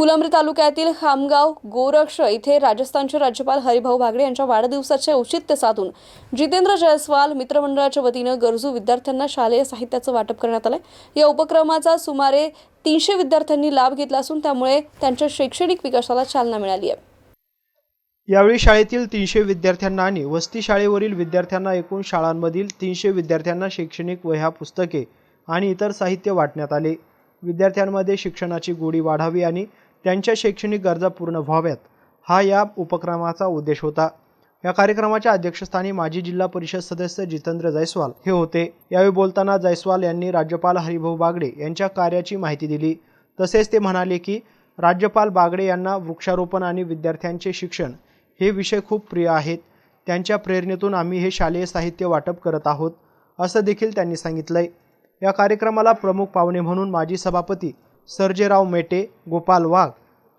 फुलंब्री तालुक्यातील खामगाव गोरक्ष इथे राजस्थानचे राज्यपाल हरिभाऊ भागडे यांच्या वाढदिवसाचे औचित्य साधून जितेंद्र जयस्वाल मित्रमंडळाच्या वतीनं गरजू विद्यार्थ्यांना शालेय साहित्याचं वाटप करण्यात आलंय. या उपक्रमाचा सुमारे तीनशे विद्यार्थ्यांनी लाभ घेतला असून त्यामुळे त्यांच्या शैक्षणिक विकासाला चालना मिळाली आहे. यावेळी शाळेतील तीनशे विद्यार्थ्यांना आणि वस्ती शाळेवरील विद्यार्थ्यांना एकूण शाळांमधील तीनशे विद्यार्थ्यांना शैक्षणिक वह्या पुस्तके आणि इतर साहित्य वाटण्यात आले. विद्यार्थ्यांमध्ये शिक्षणाची गोडी वाढावी आणि त्यांच्या शैक्षणिक गरजा पूर्ण व्हाव्यात. हा या उपक्रमाचा उद्देश होता. या कार्यक्रमाच्या अध्यक्षस्थानी माजी जिल्हा परिषद सदस्य जितेंद्र जायस्वाल हे होते. यावेळी बोलताना जायस्वाल यांनी राज्यपाल हरिभाऊ बागडे यांच्या कार्याची माहिती दिली. तसेच ते म्हणाले की राज्यपाल बागडे यांना वृक्षारोपण आणि विद्यार्थ्यांचे शिक्षण हे विषय खूप प्रिय आहेत. त्यांच्या प्रेरणेतून आम्ही हे शालेय साहित्य वाटप करत आहोत असं देखील त्यांनी सांगितलंय. या कार्यक्रमाला प्रमुख पाहुणे म्हणून माजी सभापती सर्जेराव मेटे गोपाल वाघ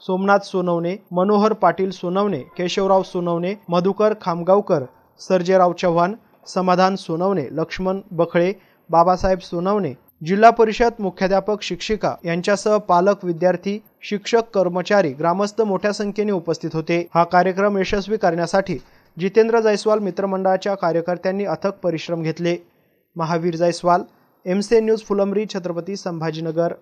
सोमनाथ सोनवणे मनोहर पाटील सोनवणे केशवराव सोनवणे मधुकर खामगावकर सर्जेराव चव्हाण समाधान सोनवणे लक्ष्मण बखळे बाबासाहेब सोनवणे जिल्हा परिषद मुख्याध्यापक शिक्षिका यांच्यासह पालक विद्यार्थी शिक्षक कर्मचारी ग्रामस्थ मोठ्या संख्येने उपस्थित होते. हा कार्यक्रम यशस्वी करण्यासाठी जितेंद्र जायस्वाल मित्रमंडळाच्या कार्यकर्त्यांनी अथक परिश्रम घेतले. Mahavir Jaiswal M news Phulambri Chhatrapati Sambhajinagar.